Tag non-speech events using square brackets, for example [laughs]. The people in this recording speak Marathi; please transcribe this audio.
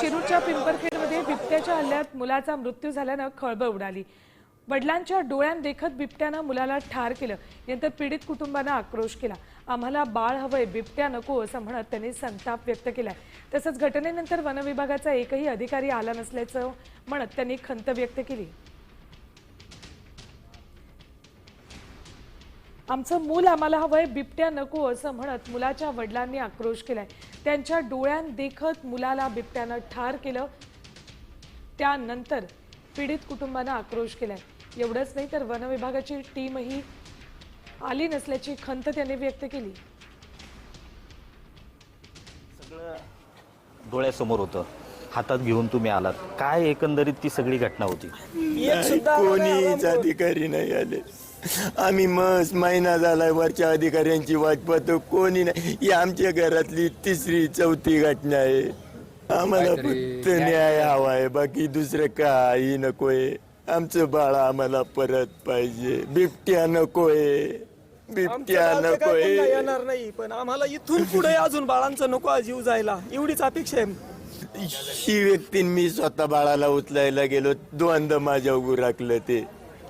शिरूरच्या पिंपरखेडमध्ये बिबट्याच्या हल्ल्यात मुलाचा मृत्यू झाल्यानं खळबळ उडाली. वडिलांच्या डोळ्यात देखत बिबट्यानं मुलाला ठार केलं. यानंतर पीडित कुटुंबानं आक्रोश केला. आम्हाला बाळ हवंय बिबट्या नको असं म्हणत त्यांनी संताप व्यक्त केलाय. तसंच घटनेनंतर वनविभागाचा एकही अधिकारी आला नसल्याचं म्हणत त्यांनी खंत व्यक्त केली. आमचं मूल आम्हाला हवंय बिबट्या नको असं म्हणत मुलाच्या वडिलांनी आक्रोश केलाय. त्यांच्या डोळ्यात देखत मुलाला बिबट्यानं ठार केलं. त्यानंतर पीडित कुटुंबानं आक्रोश केलाय. एवढंच नाही तर वनविभागाची टीमही आली नसल्याची खंत त्यांनी व्यक्त केली. डोळ्यासमोर होतं. हातात घेऊन तुम्ही आलात. काय एकंदरीत ती सगळी घटना होती? कोणीच अधिकारी नाही आले. [laughs] आम्ही मस महिना झालाय वरच्या अधिकाऱ्यांची वाट पाहतो कोणी नाही. ही आमच्या घरातली तिसरी चौथी घटना आहे. आम्हाला फक्त न्याय हवा आहे. बाकी दुसरं काही नकोय. आमचं बाळ आम्हाला परत पाहिजे. बिबट्या नकोय. बिबट्या काय पुन्हा नकोय येणार नाही पण आम्हाला इथून पुढे अजून बाळांचं नको जीव जायला. एवढीच अपेक्षा आहे. ही व्यक्ती मी स्वतः बाळाला उचलायला गेलो. दोनदा माझ्या उभं राखलं ते.